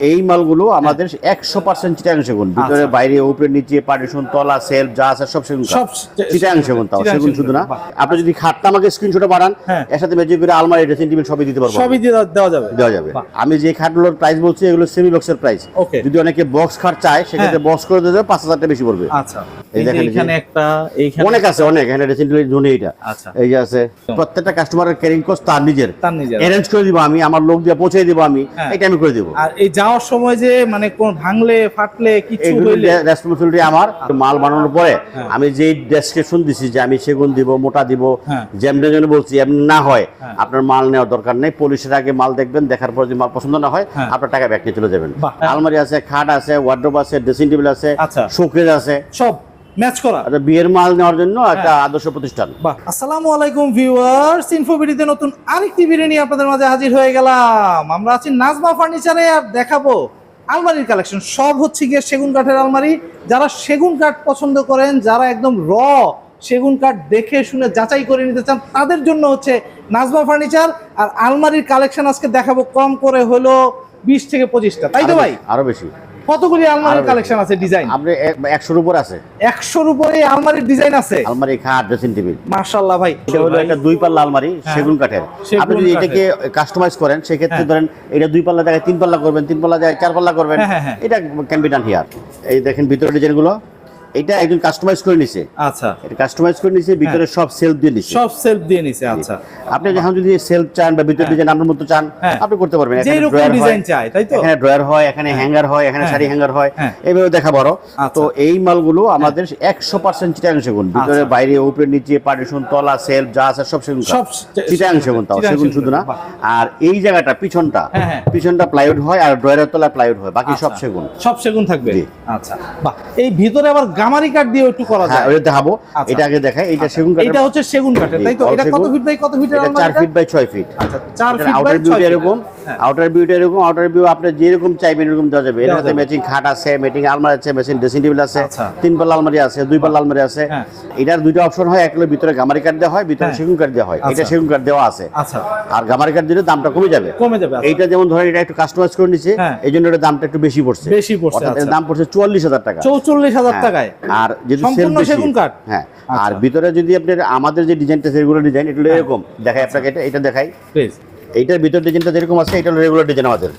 এই মালগুলো আমাদের একশো পার্সেন্ট চিটাং সেগুন ভিতরে। বাইরে উপরে নিচে পার্টিশন তলা সেল যা আছে সব সেগুন সব চিটাং সেগুন তাও সেগুন শুধু না। আপনি যদি খাটটা আমাকে স্ক্রিনশটে পাঠান হ্যাঁ। এর সাথে ম্যাজিক করে আলমারি ড্রেসিং টেবিল সবই দিতে পারব। সবই দেওয়া- যাবে। দেওয়া যাবে। আমি যে খাটগুলোর প্রাইস বলছি এগুলো সেমি বক্সের প্রাইস যদি অনেকে বক্স খাট চায় সেক্ষেত্রে বক্স করে দেবে পাঁচ হাজার টাকা বেশি পড়বে। আচ্ছা। এই দেখেন এখানে একটা এইখানে অনেক আছে অনেক। এখানে ড্রেসিং টেবিল এইটা। আচ্ছা। এই যে আছে প্রত্যেকটা কাস্টমারের ক্যারিং কস্ট তার নিজের। তার নিজের। অ্যারেঞ্জ করে দিব আমি আমার লোক দিয়ে পৌঁছে দিব আমি হ্যাঁ। এটা আমি করে দিব। আর এই যাওয়ার সময় যে মানে কোন ভাঙলে ফাটলে কিছু হইলে? রেসপন্সিবিলিটি আমার। মাল বানানোর পরে হ্যাঁ। আমি যে ডেসক্রিপশন দিছি যে আমি সেগুন দিব মোটা দিব যেমন যেমন জন্য বলছি এমন না হয়। হ্যাঁ। আপনার মাল নেওয়ার দরকার নেই। পুলিশের আগে মাল দেখবেন দেখার পর যদি মাল পছন্দ না হয় হ্যাঁ। আপনার টাকা ব্যাগ নিয়ে চলে যাবেন। আলমারি আছে খাট আছে ওয়ার্ড্রোব আছে ড্রেসিং টেবিল আছে আচ্ছা। শোকেজ আছে। সব। ম্যাচ করা। আর বিয়ের মাল নেওয়ার জন্য হ্যাঁ। একটা আদর্শ প্রতিষ্ঠান। বাহ। আসসালামু আলাইকুম ভিউয়ার্স ইনফোবিডিতে নতুন আরেকটি ভিডিও নিয়ে আপনাদের মাঝে হাজির হয়ে গেলাম। আমরা আছি নাজমা ফার্নিচারে আর দেখাবো আলমারির কালেকশন। সব হচ্ছে গিয়ে সেগুন কাঠের আলমারি। যারা সেগুন কাঠ পছন্দ করেন যারা একদম র সেগুন কাঠ দেখে শুনে যাচাই করে নিতে চান তাদের জন্য হচ্ছে নাজমা ফার্নিচার। আর আলমারির কালেকশন আজকে দেখাবো কম করে হলো বিশ থেকে পঁচিশটা। তাই তো ভাই? বেশি, আরও বেশি। কতগুলি আলমারির কালেকশন আছে ডিজাইন আপনি উপর আছে। উপরে আলমারির ডিজাইন আছে? আলমারি খাট ড্রেসিং টেবিল মাশাআল্লাহ ভাই। এটা হলো একটা দুই পাল্লা আলমারি হ্যাঁ। সেগুন কাঠের। আপনি যদি এটাকে কাস্টমাইজ করেন সেক্ষেত্রে হ্যাঁ। ধরেন এটা দুই পাল্লা জায়গায় তিন পাল্লা করবেন তিন পাল্লা জায়গায় চার পাল্লা করবেন। হ্যাঁ। এটা ক্যান বি ডান হিয়ার এই দেখেন ভিতরে ডিজাইনগুলো। এটা একজন কাস্টমাইজ করে নিছে। আচ্ছা। এটা কাস্টমাইজ করে নিছে ভিতরে সব সেলফ দিয়ে নিছে সব সেলফ দিয়ে নিছে আচ্ছা। আপনি যখন যদি সেলফ চান বা ভিতরে ডিজাইন আপনার মতো চান হ্যাঁ। আপনি করতে পারবেন। এখানে ড্রয়ার ডিজাইন চাই তাই তো? এখানে ড্রয়ার হয় এখানে হ্যাঙ্গার হয় এখানে হ্যাঁ। শাড়ি হ্যাঙ্গার হয় হ্যাঁ। এইভাবে দেখা বড় আচ্ছা। তো এই মালগুলো আমাদের একশো পার্সেন্ট চিটাং সেগুন। ভিতরে আচ্ছা। বাইরে উপরে নিচে পার্টিশন তলা সেলফ যা আছে সব সেগুন সব চিটাং সেগুন তাও সেগুন শুধু না। আর এই জায়গাটা পিছনটা হ্যাঁ, হ্যাঁ। পিছনটা প্লাইউড হয় আর ড্রয়ারের তলায় প্লাইউড হয় বাকি সব আচ্ছা। সেগুন। সব সেগুন থাকবে? আচ্ছা। বাহ। এই ভিতরে আবার গামারি কাঠ দিয়ে একটু করা হ্যাঁ যায় ওটা দেখাবো আচ্ছা। এটা আগে দেখাই এটা সেগুন কাঠ এটা হচ্ছে সেগুন কাঠের তাই তো এটা কত ফিট বাই কত ফিটের এটা চার আলমারিটা? ফিট বাই ছয় ফিট আচ্ছা চার ফিট বাই 6 ফিট। এরকম। আউটার বিউটি এরকম আউটার ভিউ আপনি যেরকম চাইবেন এরকম দেওয়া যাবে এর সাথে ম্যাচিং খাট আছে ম্যাচিং আলমারি আছে ম্যাচিং ড্রেসিং টেবিল আছে আচ্ছা। তিন পাল্লা আলমারি আছে দুই পাল্লা আলমারি আছে হ্যাঁ। এটার দুইটা অপশন হয় এক হলো ভিতরে গামারি কাঠ দেওয়া হয় ভিতরে হ্যাঁ। সেগুন কাঠ দেওয়া হয় এটা আচ্ছা। সেগুন কাঠ দেওয়া আছে আচ্ছা আর গামারি কাঠ দিলে দামটা কমে যাবে কমে যাবে। এইটা যেমন ধরেন এটা একটু কাস্টমাইজ করে হ্যাঁ। এই জন্য এটার দামটা একটু বেশি পড়ছে বেশি পড়ছে। দাম পড়ছে চুয়াল্লিশ হাজার টাকা চৌচল্লিশ হাজার হ্যাঁ। টাকায় আর যদি সেল বেশি? হ্যাঁ। আর ভিতরে যদি আপনার আমাদের যে ডিজাইনটা রেগুলার ডিজাইন এটা এরকম দেখাই আপনাকে এটা এটা দেখাই প্লিজ এইটার ভিতর ডিজাইনটা যেরকম আছে এটা হলো রেগুলার ডিজাইন আমাদের।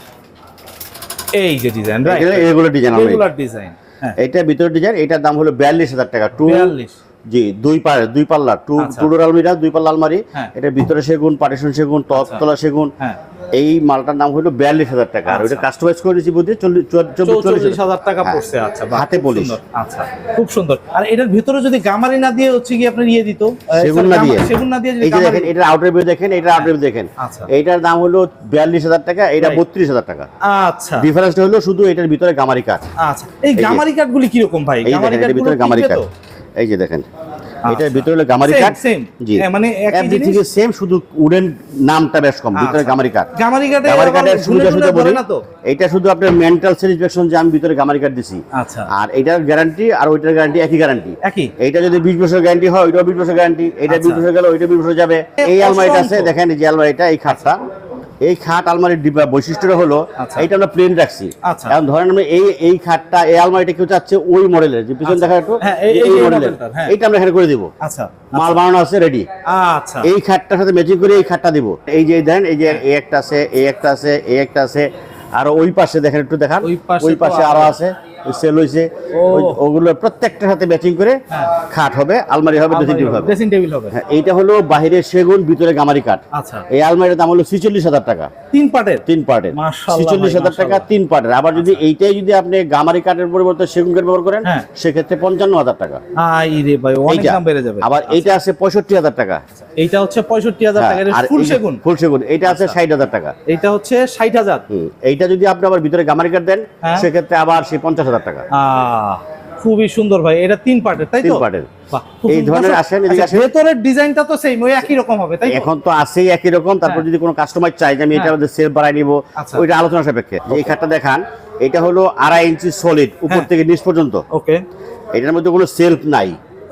এই যে ডিজাইন রাইট এটা রেগুলার ডিজাইন আমাদের। রেগুলার ডিজাইন হ্যাঁ। এটা ভিতর ডিজাইন এটার দাম হলো বিয়াল্লিশ হাজার টাকা। টু 42 জি দুই পারে দুই পাল্লা। টু টুডোর টু আলমিরা দুই পাল্লা আলমারি। হ্যাঁ। এটা ভিতরে সেগুন পার্টিশন সেগুন তলা সেগুন। হ্যাঁ। এই মালটার দাম হলো বিয়াল্লিশ হাজার টাকা। আর ওইটা আচ্ছা। কাস্টমাইজ করে দিচ্ছি বুঝি চল্লিশ হাজার টাকা হ্যাঁ। পড়ছে। আচ্ছা হাতে পলিশ। আচ্ছা খুব সুন্দর। আর এটার ভিতরে যদি গামারি না দিয়ে হচ্ছে কি আপনার ইয়ে দিত সেগুন না দিয়ে। সেগুন না দিয়ে এই যে দেখেন এটার আউটার ভিউ দেখেন এটার আউটার ভিউ দেখেন। আচ্ছা। এইটার দাম হলো বিয়াল্লিশ হাজার টাকা এটা বত্রিশ হাজার টাকা। আচ্ছা। ডিফারেন্সটা হলো শুধু এটার ভিতরে গামারি কাঠ আচ্ছা। এই গামারি কাঠগুলি কীরকম ভাই? গামারি এটার ভিতরে গামারি কাঠ এই যে দেখেন। আচ্ছা। এটার ভিতরে গামারি কাঠ same. জি। হ্যাঁ, মানে একই এভরিথিং জিনিস? সেম শুধু উডেন নামটা বেশ কম ভিতরে আচ্ছা। গামারি কাঠ গামারি কাঠে গামারি কাঠের সুবিধা সুবিধা বলি এটা শুধু আপনার মেন্টাল স্যাটিসফ্যাকশন যে আমি ভিতরে গামারি কাঠ দিছি। আচ্ছা। আর এটার গ্যারান্টি আর ওইটার গ্যারান্টি একই গ্যারান্টি একই? এইটা যদি বিশ বছর গ্যারান্টি হয় ওইটাও বিশ বছর গ্যারান্টি এটা বিশ আচ্ছা। বছর গেল ওইটা বিশ বছর যাবে। এই আলমারিটা আছে দেখেন যে আলমারিটা এই খাটটা। এই খাট আলমারির ডিব্বা বৈশিষ্ট্যটা হলো এটা আমরা প্লেন রাখছি। আচ্ছা। এখন ধরেন আমি এই এই খাটটা এই আলমারিটা কেউ চাচ্ছে ওই মডেলের যে পিছন আচ্ছা। দেখা একটু হ্যাঁ, এই- মডেলের। হ্যাঁ। এইটা আমরা এখানে করে দিব। আচ্ছা। মাল বানানো আছে রেডি আচ্ছা। এই খাটটার সাথে ম্যাচিং করে এই খাটটা দিব। এই যে দেখেন এই যে এই একটা আছে এই একটা আছে এই একটা আছে আর ওই পাশে দেখেন একটু দেখান। ওই পাশে আরও আছে। সেল। ওগুলো প্রত্যেকটার সাথে ম্যাচিং করে হ্যাঁ। খাট হবে আলমারি হবে ড্রেসিং টেবিল হবে ড্রেসিং টেবিল হবে। হ্যাঁ এইটা হলো বাহিরে সেগুন ভিতরে গামারি কাঠ। আচ্ছা। এই আলমারির দাম হলো ছিচল্লিশ হাজার টাকা। তিন পার্টের তিন পার্টের টাকা তিন পার্টের আবার যদি এইটাই যদি আপনি গামারি কাঠের পরিবর্তে সেগুন কাঠ ব্যবহার করেন হ্যাঁ। সেক্ষেত্রে পঞ্চান্ন হাজার টাকা। আই রে ভাই অনেক দাম বেড়ে যাবে। আবার এইটা আছে পঁয়ষট্টি হাজার টাকা। এইটা হচ্ছে পঁয়ষট্টি হাজার টাকা এটা ফুল সেগুন। ফুল সেগুন এইটা আছে আচ্ছা। ষাট হাজার টাকা। এইটা হচ্ছে ষাট হাজার। হুম, এইটা যদি আপনি আবার ভিতরে গামারি কাঠ দেন। সেক্ষেত্রে আবার সেই পঞ্চাশ হাজার টাকা। খুবই সুন্দর ভাই এটা তিন পার্টের তাই তিন তো পার্টের এই ধরনের আসেন, এদিকে আচ্ছা, আসেন। ভেতরের ডিজাইনটা তো সেম ওই একই রকম হবে তাই এখন তো আসেই একই রকম তারপর হ্যাঁ। যদি কোনো কাস্টমার চাই যে আমি এটা আমাদের সেল বাড়াই নিব আচ্ছা। ওইটা আলোচনা সাপেক্ষে। এই খাটটা দেখান এটা হলো আড়াই ইঞ্চি সলিড উপর হ্যাঁ। থেকে নিচ পর্যন্ত। ওকে এটার মধ্যে কোনো সেলফ নাই।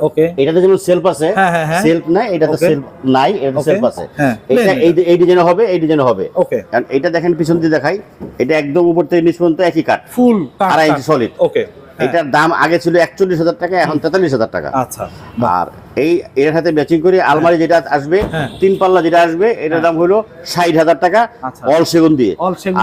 ওকে এটাতে যেমন সেলফ আছে হ্যাঁ, হ্যাঁ, হ্যাঁ। সেলফ নাই এটাতে সেলফ নাই এটাতে সেলফ আছে। হ্যাঁ, এটা এই এই ডিজাইন হবে এই ডিজাইন হবে। ওকে কারণ এটা দেখেন পিছন দিয়ে দেখাই এটা একদম উপর থেকে নিচ পর্যন্ত একই কাঠ। ফুল আড়াই ইঞ্চি সলিড ওকে এটার দাম আগে ছিল একচল্লিশ হাজার টাকা এখন তেতাল্লিশ হাজার টাকা। আচ্ছা আর এই এর সাথে ম্যাচিং করে আলমারি যেটা আসবে হ্যাঁ। তিন পাল্লা যেটা আসবে এটার দাম হলো ষাট হাজার টাকা আচ্ছা। অল সেগুন দিয়ে।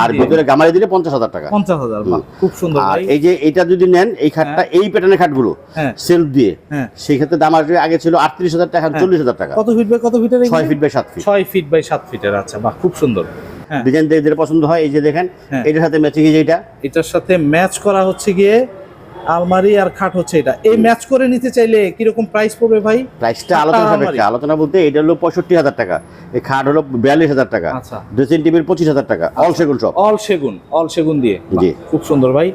আর ভিতরে গামারি দিলে পঞ্চাশ হাজার টাকা। পঞ্চাশ হাজার খুব সুন্দর আর এই যে এটা যদি নেন এই খাটটা এই প্যাটার্নের খাটগুলো হ্যাঁ। সেলফ দিয়ে হ্যাঁ। সেই ক্ষেত্রে দাম আসবে আগে ছিল আটত্রিশ হাজার টাকা এখন হ্যাঁ। চল্লিশ হাজার টাকা। কত ফিট বাই কত ফিটের ছয় ফিট বাই সাত ফিট ছয় ফিট বাই সাত ফিটের আচ্ছা বাহ খুব সুন্দর। হ্যাঁ। ডিজাইন দেখে যেটা পছন্দ হয় এই যে দেখেন হ্যাঁ। এটার সাথে ম্যাচিং এই যে এটা। এটার সাথে ম্যাচ করা হচ্ছে গিয়ে আলমারি আর খাট হচ্ছে এটা। এই ম্যাচ করে নিতে চাইলে কীরকম প্রাইস পড়বে ভাই? প্রাইসটা আলোচনা। সাপেক্ষে। আলোচনা বলতে এটা হলো পঁয়ষট্টি হাজার টাকা। এই খাট হলো বিয়াল্লিশ হাজার টাকা। আচ্ছা। ড্রেসিং টেবিল পঁচিশ হাজার টাকা। অল সেগুন সব। অল সেগুন। অল সেগুন দিয়ে। জি। খুব সুন্দর ভাই।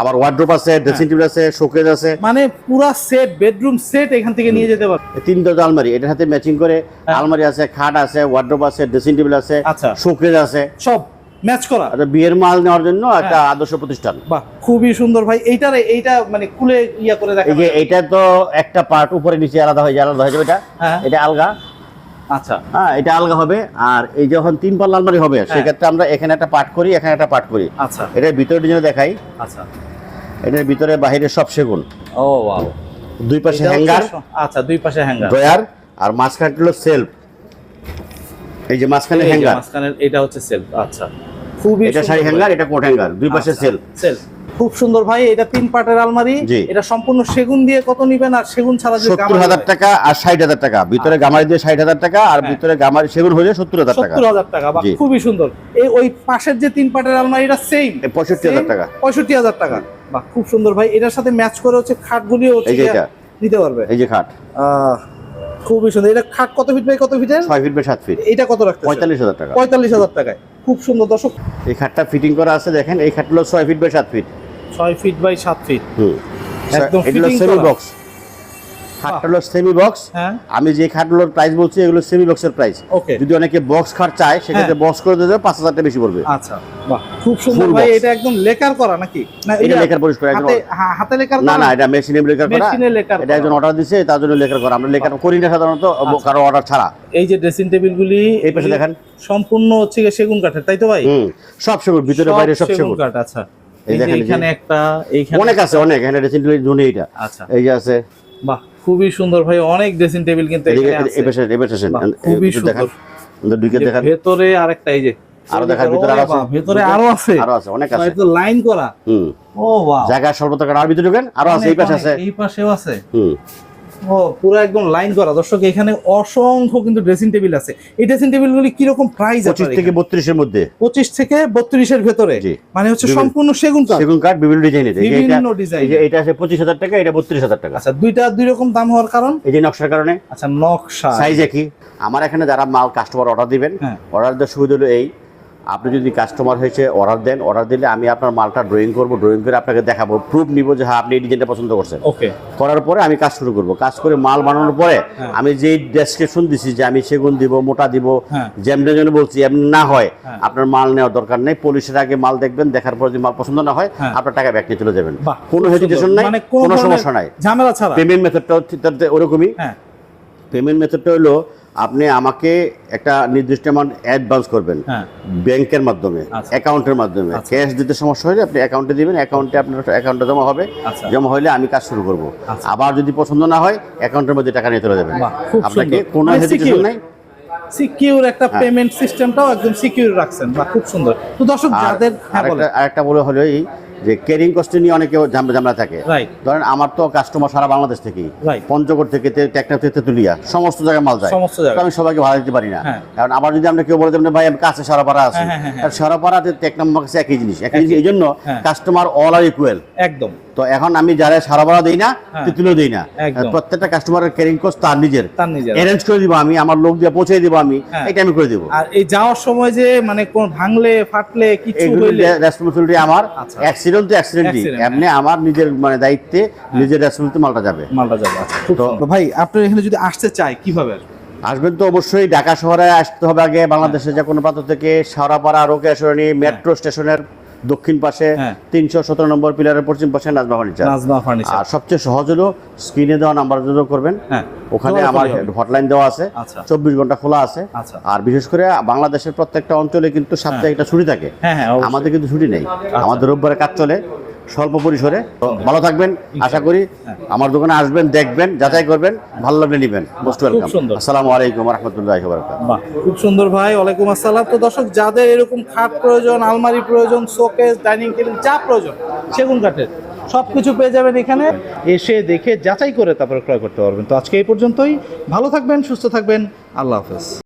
আবার ওয়ার্ড্রোপ আছে ড্রেসিং টেবিল আছে শোকেজ আছে। মানে পুরা সেট বেডরুম সেট এখান থেকে নিয়ে যেতে পারবে। তিন দরজা আলমারি। এটার সাথে ম্যাচিং করে হ্যাঁ। আলমারি আছে খাট আছে ওয়ার্ড্রোপ আছে ড্রেসিং টেবিল আছে আচ্ছা। শোকেজ আছে। সব। ম্যাচ করা। আর বিয়ের মাল নেওয়ার জন্য হ্যাঁ। একটা আদর্শ প্রতিষ্ঠান। বাহ খুবই সুন্দর ভাই। এইটারে এইটা মানে খুলে ইয়া করে দেখা যে এটা তো একটা পার্ট উপরে নিচে আলাদা হয়ে যায় আলাদা হয়ে যাবে এটা। হ্যাঁ। এটা আলগা। আচ্ছা। হ্যাঁ এটা আলগা হবে। আর এই যখন তিন পাল্লা আলমারি হবে সেক্ষেত্রে আমরা এখানে একটা পার্ট করি এখানে একটা পার্ট করি। আচ্ছা। এটার ভিতরে ডিজাইন দেখাই আচ্ছা। এটার ভিতরে বাহিরে সব সেগুন। ও ওয়াও। দুই পাশে হ্যাঙ্গার। আচ্ছা দুই পাশে হ্যাঙ্গার। ড্রয়ার। আর মাঝখানে হলো সেলফ। এই যে মাঝখানে হ্যাঙ্গার মাঝখানের এটা হচ্ছে সেলফ আচ্ছা। খুবই এটা শাড়ি হ্যাঙ্গার এটা কোট হ্যাঙ্গার দুই পাশে সেলফ সেলফ খুব সুন্দর ভাই এটা তিন পার্টের আলমারি। এটা সম্পূর্ণ সেগুন দিয়ে কত নিবেন আর সেগুন ছাড়া যদি সত্তর হাজার টাকা আর ষাট হাজার টাকা। ভিতরে গামারি দিয়ে ষাট হাজার টাকা আর হ্যাঁ। ভিতরে গামারি সেগুন হলে সত্তর হাজার টাকা। সত্তর হাজার টাকা বা জি। খুবই সুন্দর। এই ওই পাশের যে তিন পার্টের আলমারিটা সেম এই 65,000 টাকা। পঁয়ষট্টি হাজার টাকা। বাহ খুব সুন্দর ভাই। এটার সাথে ম্যাচ করে হচ্ছে খাটগুলিও হচ্ছে এই যে এটা। নিতে পারবে। এই যে খাট। আহ, খুবই সুন্দর। এটা খাট কত ফিট বাই কত ফিটের ছয় ফিট বাই সাত ফিট এটা কত রাখতে পঁয়তাল্লিশ হাজার টাকা। পঁয়তাল্লিশ হাজার টাকায়। খুব সুন্দর দর্শক। এই খাটটা ফিটিং করা আছে দেখেন এই খাট হলো ছয় ফিট বাই সাত ফিট ছয় ফিট বাই সাত ফিট হুম। একদম করা। বক্স খাটটা সেমি বক্স হ্যাঁ। আমি যে খাটগুলোর প্রাইস বলছি এগুলো সেমি বক্সের প্রাইস যদি অনেকে বক্স খাট চায় সেক্ষেত্রে বক্স করে দিতে পাঁচ হাজার টাকা বেশি পড়বে। আচ্ছা বাহ। খুব সুন্দর ভাই এটা একদম লেকার করা নাকি? এটা লেখার পরিষ্কার হাতে লেকার না না এটা মেশিনে লেখার করা। মেশিনে লেকার এটা একজন অর্ডার তার জন্য করা। আমরা করি না সাধারণত কারও অর্ডার ছাড়া। এই যে ড্রেসিং এই পাশে দেখেন। সম্পূর্ণ হচ্ছে সেগুন কাঠের তাই তো ভাই? হুম সব সেগুন ভিতরে বাইরে সব সেগুন কাঠ আচ্ছা। এই দেখেন এই এখানে একটা এইখানে অনেক আছে অনেক এখানে ড্রেসিং টেবিল আচ্ছা। এই যে আছে। বাহ। খুবই সুন্দর ভাই অনেক ড্রেসিং টেবিল কিন্তু আছে খুবই সুন্দর। ভেতরে আরেকটা এই যে আরও দেখার ভিতরে আরও আছে। ভিতরে আরও আছে। আরও আছে অনেক আছে। হয়তো লাইন করা। হুম। ও বাহ। জায়গা সর্বত্র আর ভিতরে ঢোকেন আরও আছে এই পাশে আছে। এই পাশেও আছে। হুম। ও পুরো একদম লাইন করা। দর্শক এখানে অসংখ্য কিন্তু ড্রেসিং টেবিল আছে। এই ড্রেসিং টেবিল গুলি কীরকম প্রাইস পঁচিশ থেকে বত্রিশের মধ্যে। পঁচিশ থেকে বত্রিশের ভেতরে? মানে হচ্ছে সম্পূর্ণ সেগুন কাঠ সেগুন কাঠ বিভিন্ন ডিজাইনের বিভিন্ন ডিজাইন এটা আছে পঁচিশ হাজার টাকা এটা বত্রিশ হাজার টাকা। আচ্ছা দুইটা দুই রকম দাম হওয়ার কারণ? এই যে নকশার কারণে। আচ্ছা নকশা। সাইজ একই। আমার এখানে যারা মাল কাস্টমার অর্ডার দিবেন হ্যাঁ। অর্ডার দেওয়ার সুবিধা হলো এই। আপনি যদি কাস্টমার হয়েছে অর্ডার দেন অর্ডার দিলে আমি আপনার মালটা ড্রয়িং করব ড্রয়িং করে আপনাকে দেখাবো প্রুফ নিব যে হ্যাঁ আপনি এই ডিজাইনটা পছন্দ করছেন। ওকে করার পরে আমি কাজ শুরু করব। কাজ করে মাল বানানোর পরে হ্যাঁ। আমি যে ডেসক্রিপশন দিছি যে আমি সেগুন দিব মোটা দিব হ্যাঁ। যেমন যেন বলছি এমন না হয় হ্যাঁ। আপনার মাল নেওয়ার দরকার নেই। পুলিশের আগে মাল দেখবেন দেখার পর যদি মাল পছন্দ না হয়। আপনার টাকা ব্যাক নিয়ে চলে যাবেন। কোনো হেজিটেশন নাই মানে কোনো সমস্যা নাই। ঝামেলা ছাড়া। পেমেন্ট মেথডটাও ওরকমই। পেমেন্ট মেথডটা হলো আপনি আমাকে একটা নির্দিষ্ট অ্যামাউন্ট অ্যাডভান্স করবেন হ্যাঁ ব্যাংকের মাধ্যমে আচ্ছা। অ্যাকাউন্টের মাধ্যমে আচ্ছা। ক্যাশ দিতে সমস্যা হলে আপনি অ্যাকাউন্টে দিবেন অ্যাকাউন্টে আপনার অ্যাকাউন্টে জমা হবে আচ্ছা। জমা হলে আমি কাজ শুরু করব আচ্ছা। আবার যদি পছন্দ না হয় অ্যাকাউন্টের মধ্যে টাকা নিয়ে চলে যাবেন আপনাকে। কোনো মানে হেজিটেশন নাই সিকিউর একটা হ্যাঁ। পেমেন্ট সিস্টেমটাও একদম সিকিউর রাখছেন বা খুব সুন্দর তো দর্শক যাদের হ্যাঁ আরেকটা বলে হলো এই যে ক্যারিং কস্টে নিয়ে অনেকে ঝামেলা থাকে। ধরেন আমার তো কাস্টমার সারা বাংলাদেশ থেকেই। পঞ্চগড় থেকে টেকনাফ থেকে তেতুলিয়া সমস্ত জায়গায় মাল যায়। আমি সবাইকে ভাড়া দিতে পারি না। হ্যাঁ। কারণ আবার যদি আমরা কেউ বলে যে ভাই আমি কাছে সারাপাড়া আছি। হ্যাঁ, হ্যাঁ, হ্যাঁ, আর সারাপাড়াতে টেকনাফ কাছে একই জিনিস একই জিনিস। এই জন্য। কাস্টমার অল আর ইকুয়াল একদম। তো এখন আমি যারা সারাপাড়া দিই না। তেতুলিও দিই না। প্রত্যেকটা কাস্টমারের ক্যারিং কস্ট তার নিজের। অ্যারেঞ্জ করে দিব আমি আমার লোক দিয়ে পৌঁছে দিব আমি। এটা আমি করে দিব। আর এই যাওয়ার সময় যে মানে কোন ভাঙলে ফাটলে কিছু রেসপন্সিবিলিটি আমার। আচ্ছা। অ্যাক্সিডেন্ট তো অ্যাক্সিডেন্টই হ্যাঁ। এমনি আমার নিজের মানে দায়িত্বে নিজের রেসপন্সিবিলিটি মালটা যাবে। মালটা যাবে আচ্ছা তো- ভাই আপনার এখানে যদি আসতে চাই কীভাবে আসবেন তো অবশ্যই ঢাকা শহরে আসতে হবে আগে। বাংলাদেশের যে কোনো প্রান্ত থেকে সারাপাড়া রোকেশ্বরণী মেট্রো স্টেশনের দক্ষিণ পাশে হ্যাঁ। তিনশো সতেরো নম্বর পিলারের পশ্চিম পাশে নাজমা ফার্নিচার। নাজমা ফার্নিচার। আর সবচেয়ে সহজ হলো স্ক্রিনে দেওয়া নাম্বার যোগাযোগ করবেন। হ্যাঁ। ওখানে আমার হটলাইন দেওয়া আছে। আচ্ছা। চব্বিশ ঘণ্টা খোলা আছে। আচ্ছা। আর বিশেষ করে বাংলাদেশের প্রত্যেকটা অঞ্চলে কিন্তু সাপ্তাহিক একটা ছুটি থাকে। হ্যাঁ হ্যাঁ। আমাদের কিন্তু ছুটি নেই। আমাদের রোববারে কাজ চলে। স্বল্প পরিসরে। ভালো থাকবেন আশা করি আমার দোকানে আসবেন দেখবেন যাচাই করবেন ভালো লাগলে নেবেন। Most welcome. আসসালামু আলাইকুম রহমতুল্লাহ খুব সুন্দর ভাই ওয়ালাইকুম আসসালাম। তো দর্শক যাদের এরকম খাট প্রয়োজন আলমারি প্রয়োজন শোকেস ডাইনিং টেবিল যা প্রয়োজন সেগুন কাঠের সব কিছু পেয়ে যাবেন এখানে। এসে দেখে যাচাই করে তারপরে ক্রয় করতে পারবেন। তো আজকে এই পর্যন্তই। ভালো থাকবেন সুস্থ থাকবেন। আল্লাহ হাফেজ।